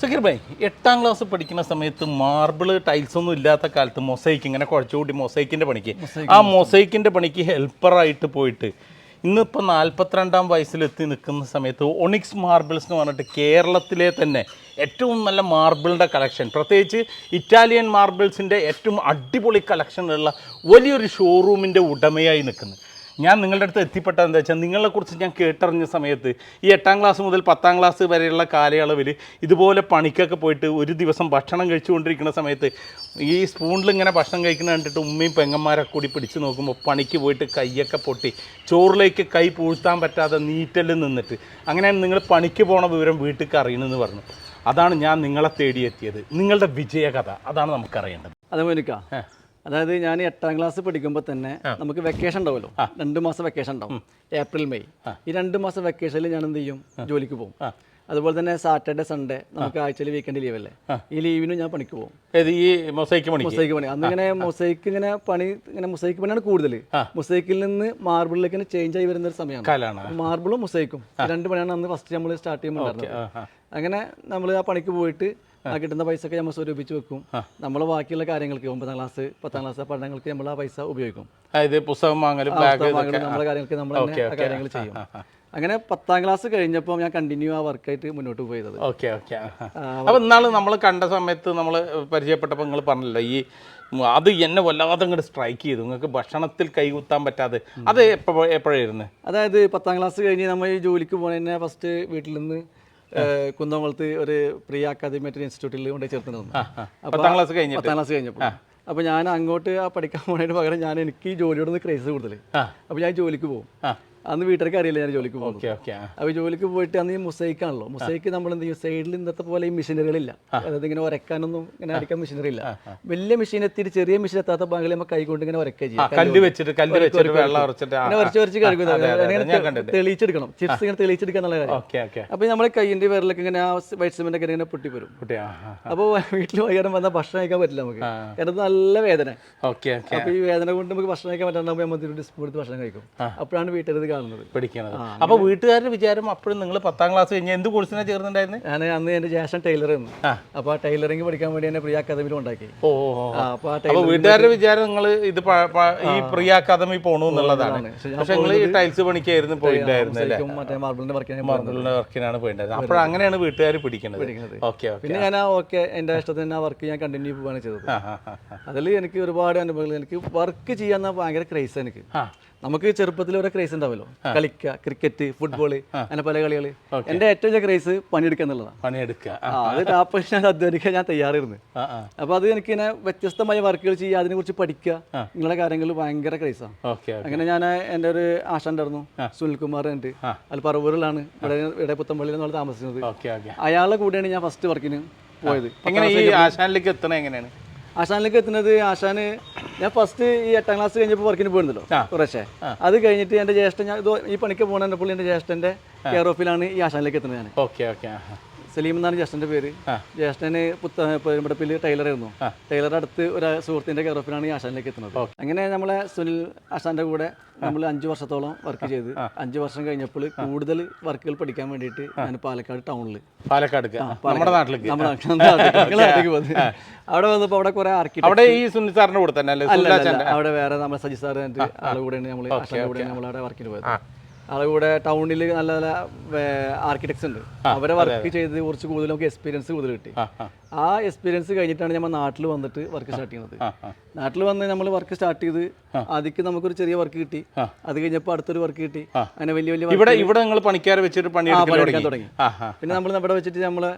സക്കീർ ഭായ് എട്ടാം ക്ലാസ് പഠിക്കുന്ന സമയത്ത് മാർബിൾ ടൈൽസ് ഒന്നും ഇല്ലാത്ത കാലത്ത് മൊസൈക്ക് ഇങ്ങനെ കുഴച്ചുകൂടി മൊസൈക്കിന്റെ പണിക്ക്. ആ മൊസൈക്കിന്റെ പണിക്ക് ഹെൽപ്പറായിട്ട് പോയിട്ട് ഇന്നിപ്പോൾ നാൽപ്പത്തിരണ്ടാം വയസ്സിലെത്തി നിൽക്കുന്ന സമയത്ത് ഒണിക്സ് മാർബിൾസ് എന്ന് പറഞ്ഞിട്ട് കേരളത്തിലെ തന്നെ ഏറ്റവും നല്ല മാർബിളിന്റെ കളക്ഷൻ പ്രത്യേകിച്ച് ഇറ്റാലിയൻ മാർബിൾസിന്റെ ഏറ്റവും അടിപൊളി കളക്ഷനുള്ള വലിയൊരു ഷോറൂമിന്റെ ഉടമയായി നിൽക്കുന്നു. ഞാൻ നിങ്ങളുടെ അടുത്ത് എത്തിപ്പെട്ടത് എന്താ വെച്ചാൽ നിങ്ങളെക്കുറിച്ച് ഞാൻ കേട്ടറിഞ്ഞ സമയത്ത് ഈ എട്ടാം ക്ലാസ് മുതൽ പത്താം ക്ലാസ് വരെയുള്ള കാലയളവിൽ ഇതുപോലെ പണിക്കൊക്കെ പോയിട്ട് ഒരു ദിവസം ഭക്ഷണം കഴിച്ചുകൊണ്ടിരിക്കുന്ന സമയത്ത് ഈ സ്പൂണിൽ ഇങ്ങനെ ഭക്ഷണം കഴിക്കുന്ന കണ്ടിട്ട് ഉമ്മയും പെങ്ങന്മാരൊക്കെ കൂടി പിടിച്ച് നോക്കുമ്പോൾ പണിക്ക് പോയിട്ട് കൈയൊക്കെ പൊട്ടി ചോറിലേക്ക് കൈ പൂഴ്ത്താൻ പറ്റാതെ നീറ്റലിൽ നിന്നിട്ട്. അങ്ങനെയാണ് നിങ്ങൾ പണിക്ക് പോണ വിവരം വീട്ടിൽ അറിയണമെന്ന് പറഞ്ഞു. അതാണ് ഞാൻ നിങ്ങളെ തേടിയെത്തിയത്. നിങ്ങളുടെ വിജയകഥ. അതാണ് നമുക്കറിയേണ്ടത്. അത് മോനിക്ക. അതായത് ഞാൻ എട്ടാം ക്ലാസ് പഠിക്കുമ്പോൾ തന്നെ നമുക്ക് വെക്കേഷൻ ഉണ്ടാവുമല്ലോ. രണ്ട് മാസം വെക്കേഷൻ ഉണ്ടാവും. April May. ഈ രണ്ട് മാസം വെക്കേഷനിൽ ഞാൻ എന്ത് ചെയ്യും? ജോലിക്ക് പോകും. അതുപോലെ തന്നെ സാറ്റർഡേ സൺഡേ നമുക്ക് ആഴ്ചയിൽ വീക്കെൻഡ് ലീവ് അല്ലേ? ഈ ലീവിന് ഞാൻ പണിക്ക് പോകും. ഈ മൊസൈക്ക് പണി. അന്ന് ഇങ്ങനെ മൊസൈക്ക് ഇങ്ങനെ പണി ഇങ്ങനെ മൊസൈക്ക് പണിയാണ് കൂടുതൽ. മൊസൈക്കിൽ നിന്ന് മാർബിളിലേക്ക് ഇങ്ങനെ ചേഞ്ച് ആയി വരുന്ന ഒരു സമയമാണ്. മാർബിളും മൊസൈക്കും രണ്ട് പണിയാണ് അന്ന് ഫസ്റ്റ് നമ്മൾ സ്റ്റാർട്ട് ചെയ്യുമ്പോൾ അങ്ങനെ നമ്മൾ ആ പണിക്ക് പോയിട്ട് ആ. കിട്ടുന്ന പൈസ ഒക്കെ നമ്മൾ സ്വരൂപിച്ച് വെക്കും. നമ്മൾ ബാക്കിയുള്ള കാര്യങ്ങൾക്ക് ഒമ്പതാം ക്ലാസ് പത്താം ക്ലാസ് പഠനങ്ങൾക്ക് നമ്മൾ ആ പൈസ ഉപയോഗിക്കും. അതായത് പുസ്തകം വാങ്ങലും നമ്മളെ കാര്യങ്ങൾക്ക് നമ്മൾ കാര്യങ്ങൾ ചെയ്യും. അങ്ങനെ പത്താം ക്ലാസ് കഴിഞ്ഞപ്പോൾ ഞാൻ കണ്ടിന്യൂ ആ വർക്കായിട്ട് മുന്നോട്ട് പോയത്. ഓക്കെ ഓക്കെ അപ്പോൾ എന്നാലും നമ്മൾ കണ്ട സമയത്ത് നമ്മൾ പരിചയപ്പെട്ടപ്പോൾ നിങ്ങൾ പറഞ്ഞല്ലോ ഈ അത് എന്നെ വല്ലാതെ അങ്ങോട്ട് സ്ട്രൈക്ക് ചെയ്തു. നിങ്ങൾക്ക് ഭക്ഷണത്തിൽ കൈകുത്താൻ പറ്റാതെ. അത് എപ്പോ എപ്പോഴായിരുന്നു? അതായത് പത്താം ക്ലാസ് കഴിഞ്ഞ് നമ്മൾ ഈ ജോലിക്ക് പോണതിനെ ഫസ്റ്റ് വീട്ടിൽ നിന്ന് കുന്തംകുളത്ത് ഒരു പ്രിയ അക്കാദമിയായിട്ട് ഇൻസ്റ്റിറ്റ്യൂട്ടിൽ കൊണ്ട് ചേർത്തിരുന്നു പത്താം ക്ലാസ് കഴിഞ്ഞിട്ട്? പത്താം ക്ലാസ് കഴിഞ്ഞപ്പോൾ അപ്പോൾ ഞാൻ അങ്ങോട്ട് ആ പഠിക്കാൻ പോണതിന് പകരം ഞാൻ എനിക്ക് ഈ ജോലിയോടൊന്ന് ക്രേസ് കൂടുതൽ അപ്പൊ അപ്പോൾ ഞാൻ ജോലിക്ക് പോകും. അന്ന് വീട്ടുകാർക്ക് അറിയില്ല ഞാൻ ജോലിക്ക് പോകും അപ്പോൾ ജോലിക്ക് പോയിട്ട് അന്ന് ഈ മുസൈക്ക് ആണല്ലോ. മുസൈക്ക് നമ്മൾ എന്ത് ചെയ്യും? സൈഡിൽ ഇന്നത്തെ പോലെ ഈ മെഷീനറികളില്ല. അതായത് ഇങ്ങനെ ഉരക്കാനൊന്നും ഇങ്ങനെ അടിക്കാൻ മെഷീനറി ഇല്ല വലിയ മെഷീൻ എത്തിയിട്ട് ചെറിയ മെഷീൻ എത്താത്ത ബാങ്കിൽ നമ്മൾ കൈകൊണ്ട് ഇങ്ങനെ ഉരക്കുക ചെയ്യും കല്ല് വെച്ചിട്ട് കല്ല് വെച്ചിട്ട് വെള്ളം ഉറച്ചിട്ട് ഇങ്ങനെ വരച്ച് വരച്ച് കഴിക്കും അതെ, അതെ, അങ്ങനെ ഞാൻ കണ്ടിട്ടുണ്ട്. തെളിയിച്ചെടുക്കണം. ചിപ്സ് ഇങ്ങനെ തെളിയിച്ചെടുക്കാൻ നല്ല കാര്യം അപ്പോൾ നമ്മുടെ കൈയിന്റെ വിരലൊക്കെ ഇങ്ങനെ ആ വൈറ്റ് സിമെന്റ് ഒക്കെ ഇങ്ങനെ പൊട്ടി വരും അപ്പൊ അപ്പോൾ വീട്ടിൽ വൈകുന്നേരം വന്നാൽ ഭക്ഷണം കഴിക്കാൻ പറ്റില്ല നമുക്ക്. കാരണം നല്ല വേദന. അപ്പോൾ ഈ വേദന കൊണ്ട് നമുക്ക് ഭക്ഷണം കഴിക്കാൻ പറ്റാണ്ടാകുമ്പോൾ നമ്മൾ എടുത്ത് ഭക്ഷണം കഴിക്കും. അപ്പോഴാണ് വീട്ടിൽ ഇത് കാണുന്നത് പിടിക്കണത് അപ്പൊ വീട്ടുകാരുടെ വിചാരം അപ്പോഴും നിങ്ങൾ പത്താം ക്ലാസ് കഴിഞ്ഞ് എന്ത് കോഴ്സിനാണ് ചേർന്നിട്ടുണ്ടായിരുന്നു ഞാൻ അന്ന് എന്റെ ജാഷൻ ടൈലർ ആയിരുന്നു അപ്പോൾ ആ ടൈലറിംഗ് പഠിക്കാൻ വേണ്ടി എന്നെ പ്രിയ അക്കാദമിയിൽ ഉണ്ടാക്കി ഓ അപ്പോൾ വീട്ടുകാരുടെ വിചാരം നിങ്ങൾ ഇത് ഈ പ്രിയ അക്കാദമി പോണു എന്നുള്ളതാണ്. പക്ഷെ നിങ്ങൾ ഈ ടൈൽസ് പണിക്കായിരുന്നു പോയിട്ടുണ്ടായിരുന്നു മറ്റേ മാർബിളിന്റെ വർക്കിനാണ് വർക്കിനാണ് പോയിട്ടുണ്ടായിരുന്നത് അപ്പോൾ അങ്ങനെയാണ് വീട്ടുകാർ പിടിക്കുന്നത് ഓക്കെ പിന്നെ ഞാൻ ആ ഓക്കെ എന്റെ ഇഷ്ടത്തിന് ആ വർക്ക് ഞാൻ കണ്ടിന്യൂ പോവുകയാണ് ചെയ്തത്. അതിൽ എനിക്ക് ഒരുപാട് അനുഭവങ്ങൾ എനിക്ക് വർക്ക് ചെയ്യാൻ ഭയങ്കര ക്രൈസ് എനിക്ക്. നമുക്ക് ചെറുപ്പത്തിൽ ഓരോ ക്രേസ് ഉണ്ടാവല്ലോ. കളിക്കുക ക്രിക്കറ്റ് ഫുട്ബോൾ അങ്ങനെ പല കളികൾ എന്റെ ഏറ്റവും വലിയ ക്രേസ് പണിയെടുക്കുക എന്നുള്ളതാണ്. പണിയെടുക്കുക. അത് ഞാൻ അധ്വാനിക്കാൻ ഞാൻ തയ്യാറായിരുന്നു. അപ്പോൾ അത് എനിക്ക് ഇങ്ങനെ വ്യത്യസ്തമായ വർക്കുകൾ ചെയ്യുക അതിനെ കുറിച്ച് പഠിക്കുക നിങ്ങളുടെ കാര്യങ്ങൾ ഭയങ്കര ക്രേസാണ് അങ്ങനെ ഞാൻ എന്റെ ഒരു ആശ ഉണ്ടായിരുന്നു സുനിൽകുമാർ ഉണ്ട് അത് പറവൂരിലാണ് ഇവിടെ ഇവിടെ പുത്തമ്പള്ളിയിൽ നമ്മൾ താമസിക്കുന്നത്. അയാളുടെ കൂടെയാണ് ഞാൻ ഫസ്റ്റ് വർക്കിന് പോയത്. എങ്ങനെ ഈ ആശാനിലേക്ക് എത്തണ എങ്ങനെയാണ്? ആശാനിലേക്ക് എത്തുന്നത് ആശാന് ഞാൻ ഫസ്റ്റ് ഈ എട്ടാം ക്ലാസ് കഴിഞ്ഞപ്പോൾ വർക്കിന് പോയിരുന്നല്ലോ കുറച്ചേ അത് കഴിഞ്ഞിട്ട് എന്റെ ജ്യേഷ്ഠൻ ഞാൻ ഈ പണിക്ക് പോകുന്ന പുള്ളി എന്റെ ജ്യേഷ്ഠന്റെ കെയർ ഓഫിലാണ് ഈ ആശാനിലേക്ക് എത്തുന്നത് ഞാൻ ഓക്കെ ഓക്കെ സലീം എന്നാണ് ജ്യേഷ്ഠന്റെ പേര്. ജ്യേഷ്ഠന് പെരുമ്പടപ്പിൽ ടൈലറായിരുന്നു ടൈലർ അടുത്ത് ഒരു സുഹൃത്തിന്റെ കെയർ ഓഫിലാണ് ഈ ആശാനിലേക്ക് എത്തുന്നത്. അങ്ങനെ നമ്മളെ സുനിൽ ആശാന്റെ കൂടെ നമ്മൾ അഞ്ച് വർഷത്തോളം വർക്ക് ചെയ്ത് അഞ്ച് വർഷം കഴിഞ്ഞപ്പോൾ കൂടുതൽ വർക്കുകൾ പഠിക്കാൻ വേണ്ടിയിട്ട് ഞാൻ പാലക്കാട് ടൗണിൽ പാലക്കാട് നമ്മുടെ നാട്ടിലേക്ക്. അവിടെ വന്നപ്പോൾ അവിടെ കുറെ ആർക്കിടെക്ട് അവിടെ ഈ സുനിൽ സാറിന്റെ കൂടെ തന്നെ. അവിടെ വേറെ നമ്മുടെ സജി സാറിന്റെ ആളുകൂടെയാണ് നമ്മൾ ആശാന്റെ കൂടെയാണ് നമ്മൾ അവിടെ വർക്കിന് പോയത്. കൂടെ ടൗണിൽ നല്ല നല്ല ആർക്കിടെക്ട്സ് ഉണ്ട്. അവരെ വർക്ക് ചെയ്ത് കുറച്ച് കൂടുതൽ നമുക്ക് എക്സ്പീരിയൻസ് കൂടുതൽ കിട്ടി. ആ എക്സ്പീരിയൻസ് കഴിഞ്ഞിട്ടാണ് നമ്മൾ നാട്ടിൽ വന്നിട്ട് വർക്ക് സ്റ്റാർട്ട് ചെയ്യുന്നത്. നാട്ടിൽ വന്ന് നമ്മൾ വർക്ക് സ്റ്റാർട്ട് ചെയ്ത് അതിക്ക് നമുക്കൊരു ചെറിയ വർക്ക് കിട്ടി. അത് കഴിഞ്ഞപ്പോൾ അടുത്തൊരു വർക്ക് കിട്ടി. അങ്ങനെ വലിയ വലിയ ഇവിടെ ഇവിടെ നിങ്ങൾ പണിക്കാരെ വെച്ചിട്ട് പണി പണിയെടുക്കാൻ തുടങ്ങി? പിന്നെ നമ്മൾ നമ്മുടെ വെച്ചിട്ട് നമ്മളെ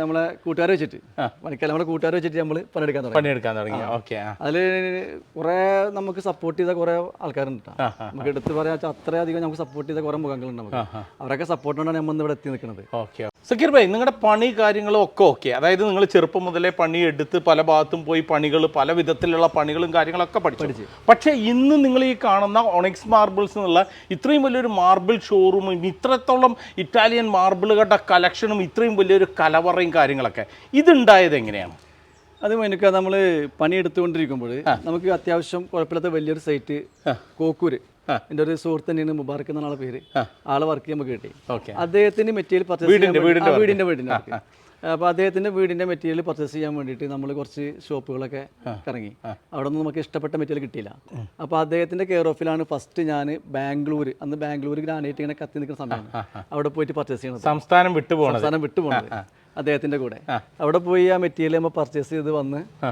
നമ്മളെ കൂട്ടുകാരെ വെച്ചിട്ട്. പണിക്കാൻ നമ്മളെ കൂട്ടുകാരെ വെച്ചിട്ട് നമ്മൾ പണിയെടുക്കാൻ തുടങ്ങി. പണിയെടുക്കാൻ തുടങ്ങി. ഓക്കെ അതിൽ അതിൽ കുറേ നമുക്ക് സപ്പോർട്ട് ചെയ്ത കുറേ ആൾക്കാരുണ്ട്. നമുക്ക് എടുത്ത് പറയാ അത്രയധികം നമുക്ക് സപ്പോർട്ട് ചെയ്ത കുറേ മുഖങ്ങളുണ്ട് നമുക്ക്. അവരൊക്കെ സപ്പോർട്ട് കൊണ്ടാണ് നമ്മൾ ഇവിടെ എത്തി നിൽക്കുന്നത്. ഓക്കെ സക്കീർ ഭായ് നിങ്ങളുടെ പണി കാര്യങ്ങളും ഒക്കെ ഓക്കെ അതായത് നിങ്ങൾ ചെറുപ്പം മുതലേ പണി എടുത്ത് പല ഭാഗത്തും പോയി പണികൾ പല വിധത്തിലുള്ള പണികളും കാര്യങ്ങളൊക്കെ പഠിച്ചു. പക്ഷേ ഇന്ന് നിങ്ങൾ ഈ കാണുന്ന ഒണിക്സ് മാർബിൾസ് എന്നുള്ള ഇത്രയും വലിയൊരു മാർബിൾ ഷോറൂമും ഇത്രത്തോളം ഇറ്റാലിയൻ മാർബിളുകളുടെ കളക്ഷനും ഇത്രയും വലിയൊരു കലവറയും കാര്യങ്ങളൊക്കെ. ഇതുണ്ടായത് എങ്ങനെയാണ്? അത് എനിക്ക് നമ്മൾ പണി എടുത്തുകൊണ്ടിരിക്കുമ്പോൾ നമുക്ക് അത്യാവശ്യം കുഴപ്പമില്ലാത്ത വലിയൊരു സൈറ്റ് കോക്കൂര്. എന്റെ ഒരു സുഹൃത്ത് തന്നെയാണ് മുബാർക്ക് എന്നാണ് പേര്. ആളെ വർക്ക് ചെയ്യുമ്പോൾ കിട്ടി. അദ്ദേഹത്തിന് മെറ്റീരിയൽ പർച്ചേസ് വീടിന്റെ- വീടിന്റെ വീടിന്റെ വീടിന്റെ work. അപ്പോൾ അദ്ദേഹത്തിന്റെ വീടിന്റെ മെറ്റീരിയൽ പർച്ചേസ് ചെയ്യാൻ വേണ്ടിയിട്ട് നമ്മൾ കുറച്ച് ഷോപ്പുകളൊക്കെ ഇറങ്ങി അവിടെ നിന്ന് നമുക്ക് ഇഷ്ടപ്പെട്ട മെറ്റീരിയൽ കിട്ടിയില്ല. അപ്പോൾ അദ്ദേഹത്തിന്റെ കെയർ ഓഫിലാണ് ഫസ്റ്റ് ഞാൻ ബാംഗ്ലൂർ അന്ന് ബാംഗ്ലൂർ ഗ്രാനൈറ്റ് ഇങ്ങനെ കത്തി നിൽക്കുന്ന സമയമാണ്. അവിടെ പോയിട്ട് പർച്ചേസ് ചെയ്യണം സംസ്ഥാനം വിട്ടുപോകണത് അവസാനം വിട്ടുപോണത്. അദ്ദേഹത്തിന്റെ കൂടെ. അവിടെ പോയി ആ മെറ്റീരിയൽ നമ്മൾ പർച്ചേസ് ചെയ്ത് വന്ന് ആ.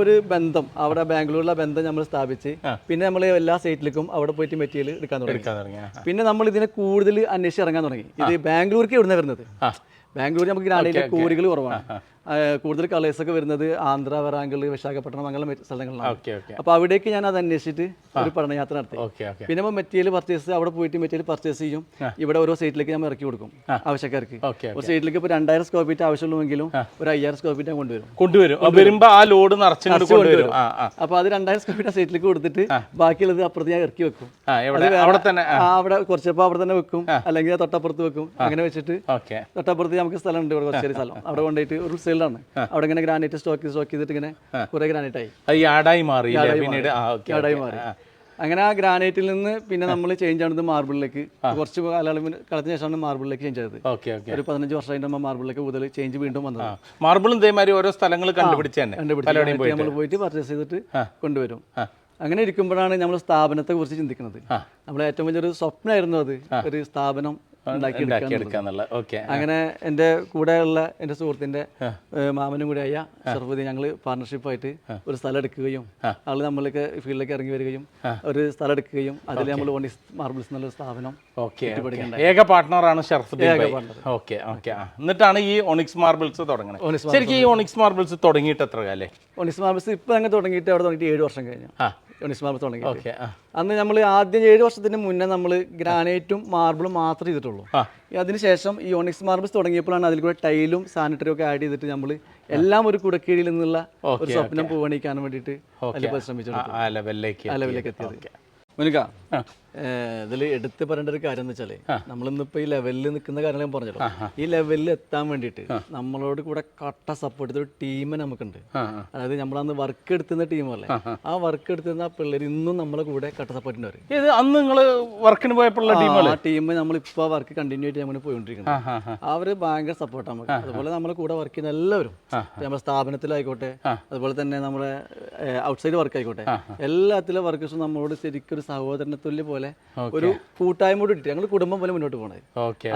ഒരു ബന്ധം അവിടെ ബാംഗ്ലൂരിലെ ബന്ധം നമ്മൾ സ്ഥാപിച്ച് പിന്നെ നമ്മൾ എല്ലാ സൈറ്റിലേക്കും അവിടെ പോയിട്ട് മെറ്റീരിയൽ എടുക്കാൻ തുടങ്ങി. പിന്നെ നമ്മൾ ഇതിനെ കൂടുതൽ അന്വേഷിച്ച് ഇറങ്ങാൻ തുടങ്ങി. ഇത് ബാംഗ്ലൂർക്ക് എവിടുന്ന വരുന്നത്? ബാംഗ്ലൂർ നമുക്ക് ഗ്രാനൈറ്റിലെ കോറികൾ കുറവാണ്. കൂടുതൽ കളേഴ്സ് ഒക്കെ വരുന്നത് ആന്ധ്ര വരാങ്കൽ വിശാഖപട്ടണം അങ്ങനെ സ്ഥലങ്ങളിലാണ്. അപ്പോൾ അവിടേക്ക് ഞാൻ അത് അന്വേഷിച്ചിട്ട് ഒരു പഠനയാത്ര നടത്തി. പിന്നെ മെറ്റീരിയൽ പർച്ചേസ് അവിടെ പോയിട്ട് മെറ്റീരിയൽ പർച്ചേസ് ചെയ്യും. ഇവിടെ ഓരോ സൈറ്റിലേക്ക് ഞാൻ ഇറക്കി കൊടുക്കും ആവശ്യക്കാർക്ക്. ഒരു സൈറ്റിലേക്ക് ഇപ്പൊ രണ്ടായിരം സ്ക്വയർ ഫീറ്റ് ആവശ്യമുള്ളൂവെങ്കിലും ഒരു അയ്യായിരം സ്ക്വയർ ഫീറ്റ് ഞാൻ കൊണ്ടുവരും. കൊണ്ടുവരും. ആ, ആ ലോഡ് കൊണ്ടുവരും. അപ്പോൾ അത് രണ്ടായിരം സ്ക്വയർ ഫീറ്റ് ആ സൈറ്റിലേക്ക് കൊടുത്തിട്ട് ബാക്കിയുള്ളത് അപ്പുറത്ത് ഞാൻ ഇറക്കി വെക്കും. അവിടെ തന്നെ അവിടെ കുറച്ചപ്പോൾ അവിടെ തന്നെ വെക്കും. അല്ലെങ്കിൽ തൊട്ടപ്പുറത്ത് വെക്കും. അങ്ങനെ വെച്ചിട്ട് തൊട്ടപ്പുറത്ത് നമുക്ക് സ്ഥലമുണ്ട് ഇവിടെ കുറച്ചേരി സ്ഥലം. അവിടെ കൊണ്ടുപോയിട്ട് ഒരു സെയിലാണ് അവിടെ ഇങ്ങനെ ഗ്രാനൈറ്റ് സ്റ്റോക്ക് സ്റ്റോക്ക് ചെയ്തിട്ട് ഇങ്ങനെ കുറെ ഗ്രാനൈറ്റ് ആയി. ആടായി മാറി പിന്നീട്? ആ ഓക്കെ കേടായി മാറി. അങ്ങനെ ആ ഗ്രാനൈറ്റിൽ നിന്ന് പിന്നെ നമ്മൾ ചേഞ്ച് ആണത് മാർബിളിലേക്ക് കുറച്ച് കാലയളവിന് കാലത്തിന് ശേഷമാണ് മാർബിളിലേക്ക് ചേഞ്ച് ഓക്കെ ഒരു പതിനഞ്ച് വർഷം കഴിഞ്ഞ മാർബിളിലേക്ക് കൂടുതൽ ചേഞ്ച് വീണ്ടും വന്നത്. മാർബിളും ഇതേമാതിരി ഓരോ സ്ഥലങ്ങൾ കണ്ടുപിടിച്ച് തന്നെ. കണ്ടുപിടിച്ച് നമ്മൾ പോയിട്ട്. പർച്ചേസ് ചെയ്തിട്ട് കൊണ്ടുവരും. അങ്ങനെ ഇരിക്കുമ്പോഴാണ് നമ്മൾ സ്ഥാപനത്തെ കുറിച്ച് ചിന്തിക്കുന്നത് നമ്മൾ ഏറ്റവും വലിയൊരു സ്വപ്നമായിരുന്നു അത്. ഒരു സ്ഥാപനം ഉണ്ടാക്കി ഉണ്ടാക്കി എടുക്കാന്നുള്ള. ഓക്കെ അങ്ങനെ എന്റെ കൂടെയുള്ള എന്റെ സുഹൃത്തിന്റെ മാമനും കൂടെ ആയ ഷർഫുദ്ദീൻ ഞങ്ങൾ പാർട്ണർഷിപ്പായിട്ട് ഒരു സ്ഥലം എടുക്കുകയും ആൾ നമ്മൾക്ക് ഫീൽഡിലേക്ക് ഇറങ്ങി വരികയും ഒരു സ്ഥലം എടുക്കുകയും അതിൽ നമ്മൾ ഓണിസ് മാർബിൾസ് എന്നുള്ള സ്ഥാപനം ഏക പാർട്ട്ണറാണ് ഷർഫുദ്ദീൻ ഓക്കെ ഓക്കെ എന്നിട്ടാണ് ഈ ഒണിക്സ് മാർബിൾസ് തുടങ്ങുന്നത് ശരിക്കും ഈ ഒണിക്സ് മാർബിൾസ് തുടങ്ങിയിട്ട് എത്ര കാലേ ഒണിക്സ് മാർബിൾസ് ഇപ്പം അങ്ങനെ തുടങ്ങിയിട്ട് അവിടെ തുടങ്ങിയിട്ട് ഏഴ് വർഷം കഴിഞ്ഞു. മാർബിൾ തുടങ്ങി അന്ന് നമ്മൾ ആദ്യം ഏഴ് വർഷത്തിന് മുന്നേ നമ്മൾ ഗ്രാനൈറ്റും മാർബിളും മാത്രമേ ചെയ്തിട്ടുള്ളൂ. അതിനുശേഷം ഈ ഓണിക്സ് മാർബിൾസ് തുടങ്ങിയപ്പോഴാണ് അതിൽ കൂടെ ടൈലും സാനിറ്ററി ഒക്കെ ആഡ് ചെയ്തിട്ട് നമ്മൾ എല്ലാം ഒരു കുടക്കീഴിൽ നിന്നുള്ള ഒരു സ്വപ്നം പൂവണിക്കാൻ വേണ്ടിയിട്ട് ശ്രമിച്ചു ലെവലിലേക്ക് എത്തിയത്. മുനിക്ക ഇതിൽ എടുത്ത് പറയേണ്ട ഒരു കാര്യം എന്ന് വെച്ചാൽ നമ്മളിന്നിപ്പോ ഈ ലെവലിൽ നിൽക്കുന്ന കാര്യങ്ങൾ ഞാൻ പറഞ്ഞല്ലോ. ഈ ലെവലിൽ എത്താൻ വേണ്ടിയിട്ട് നമ്മളോട് കൂടെ കട്ട സപ്പോർട്ട് ചെയ്ത ഒരു ടീമിനെ നമുക്കുണ്ട് അതായത് നമ്മളന്ന് വർക്ക് എടുത്തുന്ന ടീമല്ലേ ആ വർക്ക് എടുത്തുന്ന പിള്ളേർ ഇന്നും നമ്മളെ കൂടെ കട്ട സപ്പോർട്ടിന്റെ വരും. ഇത് അന്ന് നിങ്ങൾ വർക്കിന് പോയപ്പോഴുള്ള ടീം ആ ടീം ഇപ്പോൾ വർക്ക് കണ്ടിന്യൂ ആയിട്ട് നമ്മൾ പോയിക്കൊണ്ടിരിക്കുന്നത് അവർ ഭയങ്കര സപ്പോർട്ട് നമുക്ക്. അതുപോലെ നമ്മളെ കൂടെ വർക്ക് ചെയ്യുന്ന എല്ലാവരും. നമ്മുടെ സ്ഥാപനത്തിലായിക്കോട്ടെ അതുപോലെ തന്നെ നമ്മുടെ ഔട്ട്സൈഡ് വർക്ക് ആയിക്കോട്ടെ. എല്ലാത്തിലെ വർക്കേഴ്സും നമ്മളോട് ശരിക്കും ഒരു സഹോദരനെ തുല്യ പോലെ ഒരു കൂട്ടായ്മയോട് ഇട്ട് ഞങ്ങൾ കുടുംബം പോലെ മുന്നോട്ട് പോണത്.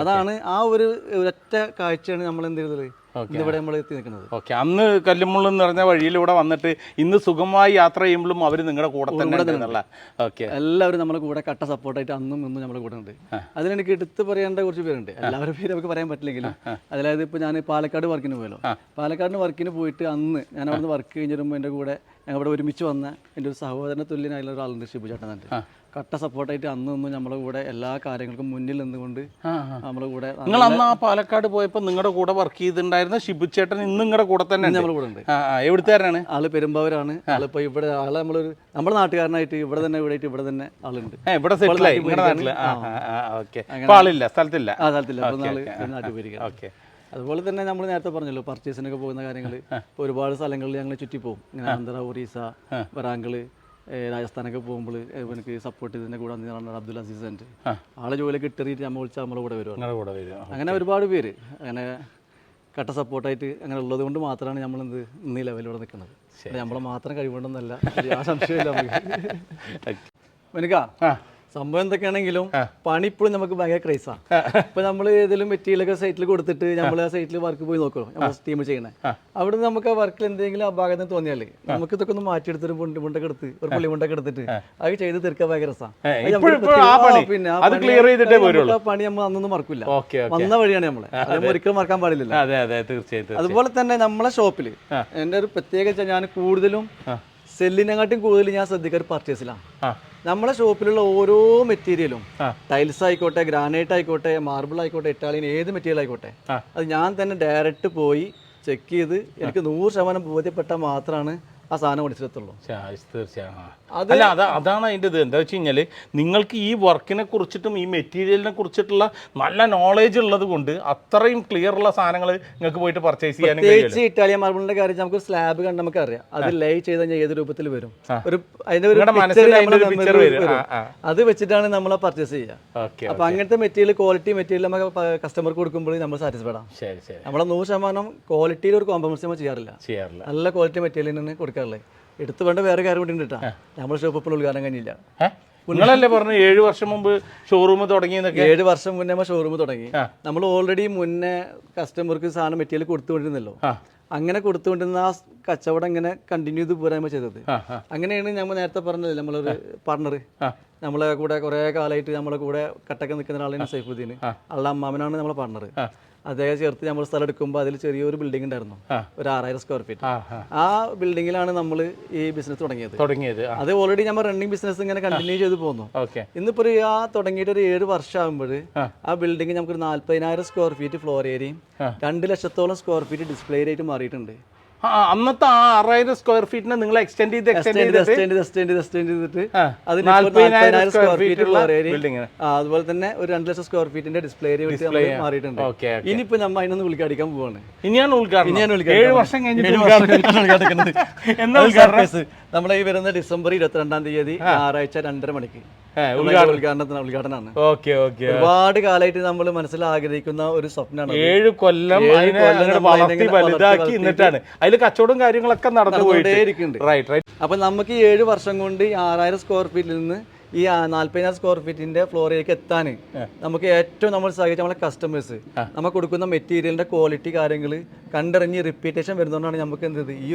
അതാണ് ആ ഒരു ഒറ്റ കാഴ്ചയാണ് നമ്മൾ എന്ത് ചെയ്തത്? ഇവിടെ നമ്മൾ എത്തി നിൽക്കുന്നത്. ഓക്കെ അന്ന് കല്ലുമുള്ള പറഞ്ഞ വഴിയിലൂടെ വന്നിട്ട് ഇന്ന് സുഖമായി യാത്ര ചെയ്യുമ്പോഴും അവർ നിങ്ങളുടെ കൂടെ തന്നെ ഓക്കെ. എല്ലാവരും നമ്മുടെ കൂടെ കട്ട സപ്പോർട്ടായിട്ട് അന്നും ഇന്നും നമ്മുടെ കൂടെ ഉണ്ട്. അതിലെനിക്ക് എടുത്ത് പറയേണ്ട കുറച്ച് പേരുണ്ട്. എല്ലാവരും പേര് നമുക്ക് പറയാൻ പറ്റില്ലെങ്കിലും. അതായത് ഇപ്പോൾ ഞാൻ പാലക്കാട് വർക്കിന് പോയല്ലോ. പാലക്കാടിന് വർക്കിന് പോയിട്ട് അന്ന് ഞാൻ അവിടെ നിന്ന് വർക്ക് കഴിഞ്ഞിരുമ്പോൾ എന്റെ എന്റെ കൂടെ ഞങ്ങൾ ഇവിടെ ഒരുമിച്ച് വന്ന എന്റെ ഒരു സഹോദരന തുല്യനായുള്ള ഒരാളുണ്ട് ഷിബു ചേട്ടൻ തന്നെ കട്ട സപ്പോർട്ടായിട്ട് അന്നും ഒന്നും നമ്മുടെ കൂടെ എല്ലാ കാര്യങ്ങൾക്കും മുന്നിൽ നിന്നുകൊണ്ട് നമ്മുടെ കൂടെ നിങ്ങൾ അന്ന് ആ പാലക്കാട് പോയപ്പോൾ നിങ്ങളുടെ കൂടെ വർക്ക് ചെയ്തിട്ടുണ്ടായിരുന്ന ഷിബു ചേട്ടൻ ഇന്ന് നിങ്ങളുടെ കൂടെ തന്നെ നമ്മുടെ കൂടെ ഉണ്ട്. എവിടുത്തുകാരനാണ്? ആൾ പെരുമ്പാവൂരാണ്. ആളിപ്പോൾ ഇവിടെ ആളെ നമ്മളൊരു നമ്മുടെ നാട്ടുകാരനായിട്ട് ഇവിടെ തന്നെ ഇവിടെ ഇവിടെ തന്നെ ആളുണ്ട്. ഇവിടെ സെറ്റിലായി ആളില്ല സ്ഥലത്തില്ല. ആ സ്ഥലത്തില്ല. നാട്ടിൽ പോയിരിക്കുക ഓക്കെ. അതുപോലെ തന്നെ നമ്മൾ നേരത്തെ പറഞ്ഞല്ലോ പർച്ചേസിനൊക്കെ പോകുന്ന കാര്യങ്ങൾ ഇപ്പോൾ ഒരുപാട് സ്ഥലങ്ങളിൽ ഞങ്ങൾ ചുറ്റി പോകും ഇങ്ങനെ ആന്ധ്ര ഒറീസ വറാങ്കൾ രാജസ്ഥാനൊക്കെ പോകുമ്പോൾ എനിക്ക് സപ്പോർട്ട് ചെയ്തതിന്റെ കൂടെ അന്ന് അബ്ദുൽ അസീസ് ഉണ്ട് ആളെ ജോലിയൊക്കെ ഇട്ടെറിയിട്ട് നമ്മൾ വിളിച്ചാൽ നമ്മളെ കൂടെ വരും അങ്ങനെ ഒരുപാട് പേര്. അങ്ങനെ കട്ട സപ്പോർട്ടായിട്ട് അങ്ങനെ ഉള്ളത് കൊണ്ട് മാത്രമാണ് നമ്മൾ എന്ത് ഇന്ന് ഈ ലെവലിലൂടെ നിൽക്കുന്നത്. നമ്മളെ മാത്രം കഴിവുണ്ടെന്നല്ല ആ സംശയമില്ല നമുക്ക്. എനിക്കാ സംഭവം എന്തൊക്കെയാണെങ്കിലും പണി ഇപ്പോഴും നമുക്ക് ഭയങ്കര ക്രൈസാ ഇപ്പൊ നമ്മൾ ഏതെങ്കിലും മെറ്റീരിയലൊക്കെ സൈറ്റിൽ കൊടുത്തിട്ട് നമ്മൾ ആ സൈറ്റിൽ വർക്ക് പോയി നോക്കണം നമ്മൾ ടീം ചെയ്യണേ അവിടെ നിന്ന് നമുക്ക് ആ വർക്കിൽ എന്തെങ്കിലും അപാകത തോന്നിയാലേ നമുക്ക് ഇതൊക്കെ ഒന്ന് മാറ്റിയെടുത്തൊരു പുണ്ടി മുണ്ടൊക്കെ എടുത്ത് ഒരു പുള്ളി മുണ്ടൊക്കെ എടുത്തിട്ട് അത് ചെയ്ത് തീർക്കാൻ ഭയങ്കര രസമാണ്. പിന്നെ ആ പണി- നമ്മൾ അന്നൊന്നും മറക്കില്ല വന്ന വഴിയാണ് നമ്മളെ. ഒരിക്കലും മറക്കാൻ പാടില്ല അതുപോലെ തന്നെ നമ്മളെ ഷോപ്പിൽ എന്റെ ഒരു പ്രത്യേകത ഞാൻ കൂടുതലും സെല്ലിനെക്കാട്ടും കൂടുതൽ ഞാൻ ശ്രദ്ധിക്കുക പർച്ചേസിലാണ് നമ്മളെ ഷോപ്പിലുള്ള ഓരോ മെറ്റീരിയലും ടൈൽസ് ആയിക്കോട്ടെ ഗ്രാനൈറ്റ് ആയിക്കോട്ടെ മാർബിൾ ആയിക്കോട്ടെ ഇറ്റാലിയൻ ഏത് മെറ്റീരിയൽ ആയിക്കോട്ടെ. അത് ഞാൻ തന്നെ ഡയറക്റ്റ് പോയി ചെക്ക് ചെയ്ത് എനിക്ക് നൂറ് ശതമാനം ബോധ്യപ്പെട്ടാൽ മാത്രമാണ് ആ സാധനം ആ. അല്ല അതാ അതാണ് അതിന്റെ ഇത്. എന്താ വെച്ച് കഴിഞ്ഞാൽ നിങ്ങൾക്ക് ഈ വർക്കിനെ കുറിച്ചിട്ടും ഈ മെറ്റീരിയലിനെ കുറിച്ചിട്ടുള്ള നല്ല നോളേജ് ഉള്ളത് കൊണ്ട് അത്രയും ക്ലിയർ ഉള്ള സാധനങ്ങൾ നിങ്ങൾക്ക് പോയിട്ട് പർച്ചേസ് ചെയ്യാൻ പ്രത്യേകിച്ച് ഇറ്റാലിയൻ മാർബിളിന്റെ കാര്യം നമുക്ക് സ്ലാബ് കണ്ട് നമുക്ക് അറിയാം അത് ലൈ ചെയ്ത് കഴിഞ്ഞാൽ ഏത് രൂപത്തിൽ വരും? ഒരു അതിന്റെ ഒരു. അത് വെച്ചിട്ടാണ് നമ്മൾ പർച്ചേസ് ചെയ്യുക അപ്പൊ അങ്ങനത്തെ മെറ്റീരിയൽ ക്വാളിറ്റി മെറ്റീരിയൽ നമുക്ക് കസ്റ്റമർക്ക് കൊടുക്കുമ്പോൾ നമ്മൾ സാറ്റിസ്ഫൈഡ് ആണ് ശരി ശരി. നമ്മളെ നൂറ് ശതമാനം ക്വാളിറ്റിയിൽ ഒരു കോംപ്രമൈസ് നമ്മൾ ചെയ്യാറില്ല. നല്ല ക്വാളിറ്റി മെറ്റീരിയൽ തന്നെ കൊടുക്കാറുള്ളത് എടുത്തു വേണ്ട വേറെ കാര്യം കൂടി ഉണ്ട് കേട്ടോ നമ്മുടെ ഷോപ്പ് ഇപ്പോൾ ഉദ്ഘാടനം കഴിഞ്ഞില്ല? നിങ്ങളല്ലേ പറഞ്ഞു ഏഴ് വർഷം മുമ്പ് ഷോറൂം തുടങ്ങിയെന്നൊക്കെ? ഏഴ് വർഷം മുന്നേ നമ്മൾ ഷോറൂം തുടങ്ങി. നമ്മൾ ഓൾറെഡി മുന്നേ കസ്റ്റമർക്ക് സാധനം മെറ്റീരിയൽ കൊടുത്തുകൊണ്ടിരുന്നല്ലോ. അങ്ങനെ കൊടുത്തുകൊണ്ടിരുന്ന ആ കച്ചവടം ഇങ്ങനെ കണ്ടിന്യൂ ചെയ്ത് പോരാൻ ചെയ്തത്. അങ്ങനെയാണ് നമ്മൾ നേരത്തെ പറഞ്ഞത് നമ്മളൊരു പാർട്ണർ നമ്മളെ കൂടെ കുറേ കാലമായിട്ട് നമ്മളെ കൂടെ കട്ടക്ക് നിൽക്കുന്ന ആളാണ് സൈഫുദ്ദീൻ. ആളുടെ അമ്മാമനാണ് നമ്മളെ പാർട്ണർ അദ്ദേഹം ചേർത്ത് നമ്മൾ സ്ഥലം എടുക്കുമ്പോൾ അതിൽ ചെറിയൊരു ബിൽഡിംഗ് ഉണ്ടായിരുന്നു. ഒരു ആറായിരം സ്ക്വയർ ഫീറ്റ് ആ ബിൽഡിങ്ങിലാണ് നമ്മൾ ഈ ബിസിനസ് തുടങ്ങിയത്. തുടങ്ങിയത് അത് ഓൾറെഡി നമ്മൾ റണ്ണിങ് ബിസിനസ് ഇങ്ങനെ കണ്ടിന്യൂ ചെയ്ത് പോകുന്നു ഇന്നിപ്പോ ഒരു ആ തുടങ്ങിയിട്ട് ഒരു ഏഴ് വർഷം ആകുമ്പോൾ ആ ബിൽഡിംഗ് നമുക്ക് ഒരു നാല്പതിനായിരം സ്ക്വയർ ഫീറ്റ് ഫ്ലോർ ഏരിയയും രണ്ട് ലക്ഷത്തോളം സ്ക്വയർ ഫീറ്റ് ഡിസ്പ്ലേ ആയിട്ട് മാറിയിട്ടുണ്ട്. അന്നത്തെ ആ ആറായിരം സ്ക്വയർ ഫീറ്റിനെ നിങ്ങൾ എക്സ്റ്റെൻഡ് ചെയ്ത് എക്സ്റ്റെൻഡ് ചെയ്ത് എക്സ്റ്റെൻഡ് എക്സ്റ്റെൻഡ് എക്സ്റ്റെൻഡ് ചെയ്തിട്ട് നാല്പതിനായിരം സ്ക്വയർ ഫീറ്റ് ഉള്ള ബിൽഡിംഗ് അതുപോലെ തന്നെ ഒരു രണ്ട് ലക്ഷം സ്ക്വയർ ഫീറ്റിന്റെ ഡിസ്പ്ലേ ഏരിയ മാറിയിട്ടുണ്ട്. ഇനിയിപ്പോ നമ്മൾ അതിനൊന്ന് ഉൾക്കാടിക്കാൻ പോവാണ്. ഇനിയാണ് ഉദ്ഘാടനം. ഇനിയാണ്. ഏഴ് വർഷം കഴിഞ്ഞിട്ട്. നമ്മളെ ഈ വരുന്ന ഡിസംബർ ഇരുപത്തിരണ്ടാം തീയതി ഞായറാഴ്ച രണ്ടര മണിക്ക്. ഉദ്ഘാടനത്തിന് ഉദ്ഘാടനമാണ്. Okay okay. ഒരുപാട് കാലമായിട്ട് നമ്മൾ മനസ്സിൽ ആഗ്രഹിക്കുന്ന ഒരു സ്വപ്നമാണ് ഏഴ് കൊല്ലം വളർത്തി വലുതാക്കി എന്നിട്ടാണ് അതിൽ കച്ചവടം കാര്യങ്ങളൊക്കെ നടന്നു. റൈറ്റ് റൈറ്റ് അപ്പൊ നമുക്ക് ഈ ഏഴ് വർഷം കൊണ്ട് ഈ ആറായിരം സ്ക്വയർ ഫീറ്റിൽ നിന്ന് ഈ നാല്പതിനായിരം സ്ക്വയർ ഫീറ്റിന്റെ ഫ്ലോറിലേക്ക് എത്താൻ നമുക്ക് ഏറ്റവും നമ്മൾ സഹായിച്ച നമ്മളെ കസ്റ്റമേഴ്സ് നമ്മൾ കൊടുക്കുന്ന മെറ്റീരിയലിന്റെ ക്വാളിറ്റി കാര്യങ്ങൾ കണ്ടറിഞ്ഞ് റിപ്പീറ്റേഷൻ വരുന്നതുകൊണ്ടാണ് നമുക്ക് എന്ത് ഈ.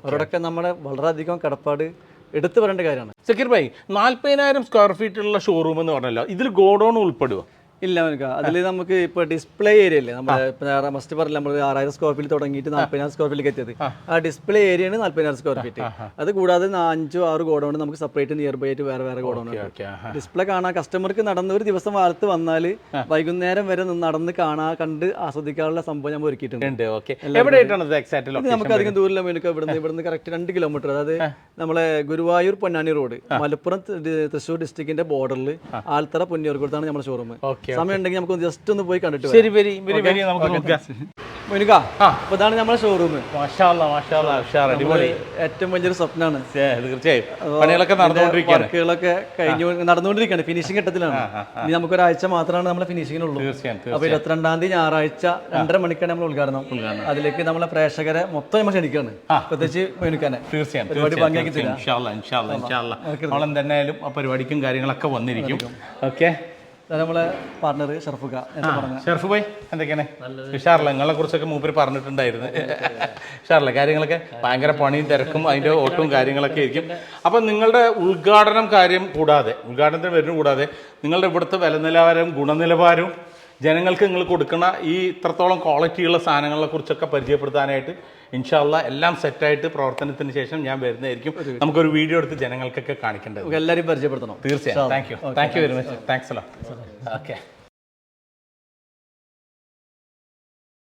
അവരോടൊക്കെ നമ്മുടെ വളരെയധികം കടപ്പാട് എടുത്തു പറയേണ്ട കാര്യമാണ്. സക്കീർ ഭായി നാൽപ്പതിനായിരം സ്ക്വയർ ഫീറ്റ് ഉള്ള ഷോറൂം എന്ന് പറഞ്ഞല്ലോ ഇതിൽ ഗോഡൗൺ ഉൾപ്പെടുവോ? ഇല്ല നമുക്ക് അതിൽ നമുക്ക് ഇപ്പൊ ഡിസ്പ്ലേ ഏരിയ അല്ലേ നമ്മൾ മസ്റ്റ് പറഞ്ഞില്ല നമ്മൾ ആറായിരം സ്ക്വയർ ഫീറ്റ് തുടങ്ങിയിട്ട് നാല്പതിനായിരം സ്ക്വയർ ഫീറ്റ് എത്തിയത്. ആ. ഡിസ്പ്ലേ ഏരിയ ആണ് നാല്പതിനായിരം സ്ക്വയർ ഫീറ്റ് അത് കൂടാതെ അഞ്ചോ ആറ് ഗോഡൗൺ നമുക്ക് സെപ്പറേറ്റ് നിയർ ബൈ ആയിട്ട് വേറെ വേറെ ഗോഡൗൺ ഡിസ്പ്ലേ കാണാൻ കസ്റ്റമർക്ക് നടന്ന ഒരു ദിവസം കാലത്ത് വന്നാൽ വൈകുന്നേരം വരെ നടന്ന് കാണാൻ കണ്ട് ആസ്വദിക്കാനുള്ള സംഭവം ഞാൻ ഒരുക്കിയിട്ടുണ്ട്. നമുക്ക് അധികം ദൂരം ഇവിടുന്ന് ഇവിടുന്ന് കറക്റ്റ് രണ്ട് കിലോമീറ്റർ അതായത് നമ്മളെ ഗുരുവായൂർ പൊന്നാനി റോഡ് മലപ്പുറം തൃശ്ശൂർ ഡിസ്ട്രിക്റ്റിന്റെ ബോർഡറിൽ ആൽത്തറ പൊന്നിയൂർക്കുളത്താണ് നമ്മുടെ ഷോറൂം ഓക്കെ സമയം ഉണ്ടെങ്കിൽ നമുക്ക് ജസ്റ്റ് ഒന്ന് പോയി കണ്ടിട്ട് ശരി വരി. വരി നമുക്ക് നോക്കാം. അപ്പൊ ഇതാണ് നമ്മുടെ ഷോറൂം അടിപൊളി. ഏറ്റവും വലിയൊരു സ്വപ്നമാണ് തീർച്ചയായും. പണികളൊക്കെ വർക്കുകളൊക്കെ കഴിഞ്ഞു നടന്നുകൊണ്ടിരിക്കുകയാണ്. ഫിനിഷിംഗ് ഘട്ടത്തിലാണ്. ഇനി നമുക്ക് ഒരാഴ്ച മാത്രമാണ് നമ്മളെ ഫിനിഷിങ്ങിനുള്ളൂ അപ്പൊ ഇരുപത്തിരണ്ടാം തീയതി ഞായറാഴ്ച രണ്ടര മണിക്കാണ് നമ്മൾ ഉദ്ഘാടനം. അതിലേക്ക് നമ്മളെ പ്രേക്ഷകരെ മൊത്തം നമ്മൾ ക്ഷണിക്കാണ്. പ്രത്യേകിച്ച് മേനുക്കാനെ തീർച്ചയായും തീർച്ചയായും, ഭംഗിയാക്കി. എന്തായാലും ആ പരിപാടിക്കും കാര്യങ്ങളൊക്കെ വന്നിരിക്കും. ഓക്കെ? നമ്മളെ പാർട്ണർ പറഞ്ഞ. ഷെർഫ് ഭായി എന്തൊക്കെയാണ്? ഉഷാറില്ല നിങ്ങളെ കുറിച്ചൊക്കെ മൂപ്പര് പറഞ്ഞിട്ടുണ്ടായിരുന്നു. ഉഷാറില്ല കാര്യങ്ങളൊക്കെ ഭയങ്കര പണിയും തിരക്കും അതിന്റെ ഓട്ടവും കാര്യങ്ങളൊക്കെ ആയിരിക്കും. അപ്പം നിങ്ങളുടെ ഉദ്ഘാടനം കാര്യം കൂടാതെ ഉദ്ഘാടനത്തിന് വരുന്ന കൂടാതെ നിങ്ങളുടെ ഇവിടുത്തെ വില നിലവാരവും ഗുണനിലവാരവും ജനങ്ങൾക്ക് നിങ്ങൾ കൊടുക്കുന്ന ഈ ഇത്രത്തോളം ക്വാളിറ്റിയുള്ള സാധനങ്ങളെ കുറിച്ചൊക്കെ പരിചയപ്പെടുത്താനായിട്ട് ഇൻഷാല്ല എല്ലാം സെറ്റായിട്ട് പ്രവർത്തനത്തിന് ശേഷം ഞാൻ വരുന്നതായിരിക്കും. നമുക്കൊരു വീഡിയോ എടുത്ത് ജനങ്ങൾക്കൊക്കെ കാണിക്കേണ്ടത്. എല്ലാവരും പരിചയപ്പെടുത്തണം. തീർച്ചയായും. Thank you thank you very much thanks അല്ലോ ഓക്കെ